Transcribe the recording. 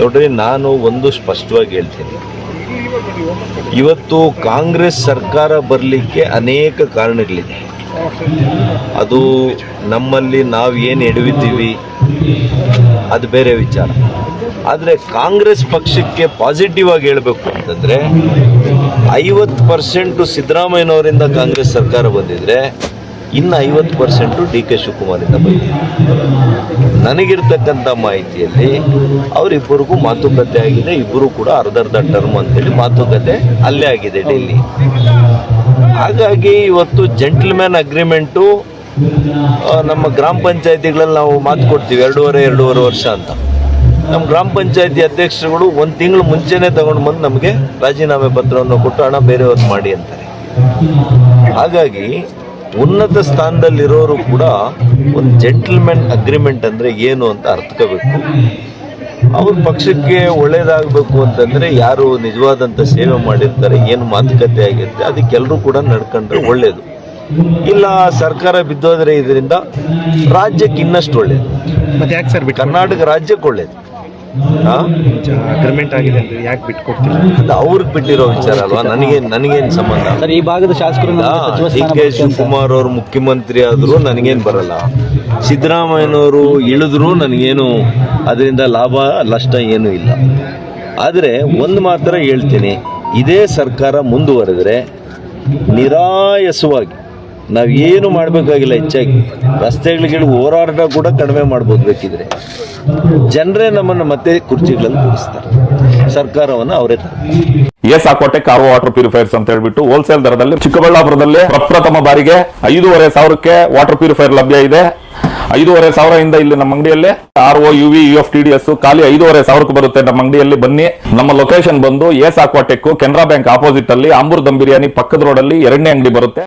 ನೋಡ್ರಿ, ನಾನು ಒಂದು ಸ್ಪಷ್ಟವಾಗಿ ಹೇಳ್ತೀನಿ. ಇವತ್ತು ಕಾಂಗ್ರೆಸ್ ಸರ್ಕಾರ ಬರಲಿಕ್ಕೆ ಅನೇಕ ಕಾರಣಗಳಿದೆ. ಅದು ನಮ್ಮಲ್ಲಿ ನಾವು ಏನು ಎಡವಿದ್ದೀವಿ, ಅದು ಬೇರೆ ವಿಚಾರ. ಆದರೆ ಕಾಂಗ್ರೆಸ್ ಪಕ್ಷಕ್ಕೆ ಪಾಸಿಟಿವ್ ಆಗಿ ಹೇಳಬೇಕು ಅಂತಂದರೆ, ಐವತ್ತು ಪರ್ಸೆಂಟು ಸಿದ್ದರಾಮಯ್ಯನವರಿಂದ ಕಾಂಗ್ರೆಸ್ ಸರ್ಕಾರ ಬಂದಿದ್ರೆ ಇನ್ನು ಐವತ್ತು ಪರ್ಸೆಂಟು ಡಿ ಕೆ ಶಿವಕುಮಾರಿಂದ ಬಂದಿದೆ. ನನಗಿರ್ತಕ್ಕಂಥ ಮಾಹಿತಿಯಲ್ಲಿ ಅವರಿಬ್ಬರಿಗೂ ಮಾತುಕತೆ ಆಗಿದೆ, ಇಬ್ಬರು ಕೂಡ ಅರ್ಧರ್ಧ ಅರ್ಧ ಟರ್ಮ್ ಅಂತೇಳಿ ಮಾತುಕತೆ ಅಲ್ಲೇ ಆಗಿದೆ ಡೆಲ್ಲಿ. ಹಾಗಾಗಿ ಇವತ್ತು ಜೆಂಟಲ್ಮ್ಯಾನ್ ಅಗ್ರಿಮೆಂಟು ನಮ್ಮ ಗ್ರಾಮ ಪಂಚಾಯತಿಗಳಲ್ಲಿ ನಾವು ಮಾತು ಕೊಡ್ತೀವಿ, ಎರಡೂವರೆ ಎರಡೂವರೆ ವರ್ಷ ಅಂತ. ನಮ್ಮ ಗ್ರಾಮ ಪಂಚಾಯತಿ ಅಧ್ಯಕ್ಷರುಗಳು ಒಂದು ತಿಂಗಳು ಮುಂಚೆನೇ ತಗೊಂಡು ಬಂದು ನಮಗೆ ರಾಜೀನಾಮೆ ಪತ್ರವನ್ನು ಕೊಟ್ಟು ಹಣ ಬೇರೆಯವ್ರು ಮಾಡಿ ಅಂತಾರೆ. ಹಾಗಾಗಿ ಉನ್ನತ ಸ್ಥಾನದಲ್ಲಿರೋರು ಕೂಡ ಒಂದು ಜೆಂಟಲ್ಮೆನ್ ಅಗ್ರಿಮೆಂಟ್ ಅಂದರೆ ಏನು ಅಂತ ಅರ್ಥಕೋಬೇಕು ಅವ್ರ ಪಕ್ಷಕ್ಕೆ ಒಳ್ಳೇದಾಗಬೇಕು ಅಂತಂದರೆ ಯಾರು ನಿಜವಾದಂಥ ಸೇವೆ ಮಾಡಿರ್ತಾರೆ ಏನು ಮಾತುಕತೆ ಆಗಿರುತ್ತೆ ಅದಕ್ಕೆಲ್ಲರೂ ಕೂಡ ನಡ್ಕೊಂಡ್ರೆ ಒಳ್ಳೆಯದು ಇಲ್ಲ ಸರ್ಕಾರ ಬಿದ್ದೋದ್ರೆ ಇದರಿಂದ ರಾಜ್ಯಕ್ಕೆ ಇನ್ನಷ್ಟು ಒಳ್ಳೇದು. ಮತ್ತೆ ಯಾಕೆ ಸರ್ ಕರ್ನಾಟಕ ರಾಜ್ಯಕ್ಕೆ ಒಳ್ಳೇದು. ಅಗ್ರಿಮೆಂಟ್ ಆಗಿದೆ ಅಂದ್ರೆ ಯಾಕೆ ಬಿಟ್ಟು ಅದು ಅವ್ರಿಗೆ ಬಿಟ್ಟಿರೋ ವಿಚಾರ ಅಲ್ವಾ? ನನಗೆ ನನಗೇನು ಸಂಬಂಧ? ಸರ್ ಈ ಭಾಗದ ಶಾಸಕರು ಡಿ ಕೆ ಶಿವಕುಮಾರ್ ಅವರು ಮುಖ್ಯಮಂತ್ರಿ ಆದರೂ ನನಗೇನು ಬರಲ್ಲ. ಸಿದ್ದರಾಮಯ್ಯನವರು ಇಳಿದ್ರು ನನಗೇನು ಅದರಿಂದ ಲಾಭ ನಷ್ಟ ಏನೂ ಇಲ್ಲ. ಆದರೆ ಒಂದು ಮಾತ್ರ ಹೇಳ್ತೀನಿ. ಇದೇ ಸರ್ಕಾರ ಮುಂದುವರೆದರೆ ನಿರಾಯಸವಾಗಿ ನಾವೇನು ಮಾಡಬೇಕಾಗಿಲ್ಲ ಹೆಚ್ಚಾಗಿ. ರಸ್ತೆಗಳಿಗೆ ಹೋರಾಟ ಕೂಡ ಕಡಿಮೆ ಮಾಡ್ಬೋದು ಬೇಕಿದ್ರೆ. ಜನರೇ ನಮ್ಮನ್ನು ಮತ್ತೆ ಕುರ್ಚಿಗಳಲ್ಲಿ ಕೂರಿಸ್ತಾರೆ. ಸರ್ಕಾರವನ್ನು ಅವರೇ ಎಸ್ ಹಾಕೋಟೆ ಕಾರ್ ವಾಟರ್ ಪ್ಯೂರಿಫೈರ್ಸ್ ಅಂತ ಹೇಳ್ಬಿಟ್ಟು ಹೋಲ್ಸೇಲ್ ದರದಲ್ಲಿ ಚಿಕ್ಕಬಳ್ಳಾಪುರದಲ್ಲಿ ಪ್ರಪ್ರಥಮ ಬಾರಿಗೆ ಐದೂವರೆ ಸಾವಿರಕ್ಕೆ ವಾಟರ್ ಪ್ಯೂರಿಫೈರ್ ಲಭ್ಯ ಇದೆ. ಐದೂವರೆ ಸಾವಿರದಿಂದ ಇಲ್ಲಿ ನಮ್ಮ ಅಂಗಡಿಯಲ್ಲಿ R O U V U F T D S ಖಾಲಿ ಐದೂವರೆ ಸಾವಿರಕ್ಕೆ ಬರುತ್ತೆ ನಮ್ಮ ಅಂಗಡಿಯಲ್ಲಿ ಬನ್ನಿ. ನಮ್ಮ ಲೊಕೇಶನ್ ಬಂದು S Aquatech Canara Bank opposite ಅಲ್ಲಿ ಆಂಬೂರ್ ದಮ್ ಬಿರಿಯಾನಿ ಪಕ್ಕದ ರೋಡ್ ಅಲ್ಲಿ ಎರಡನೇ ಅಂಗಡಿ ಬರುತ್ತೆ.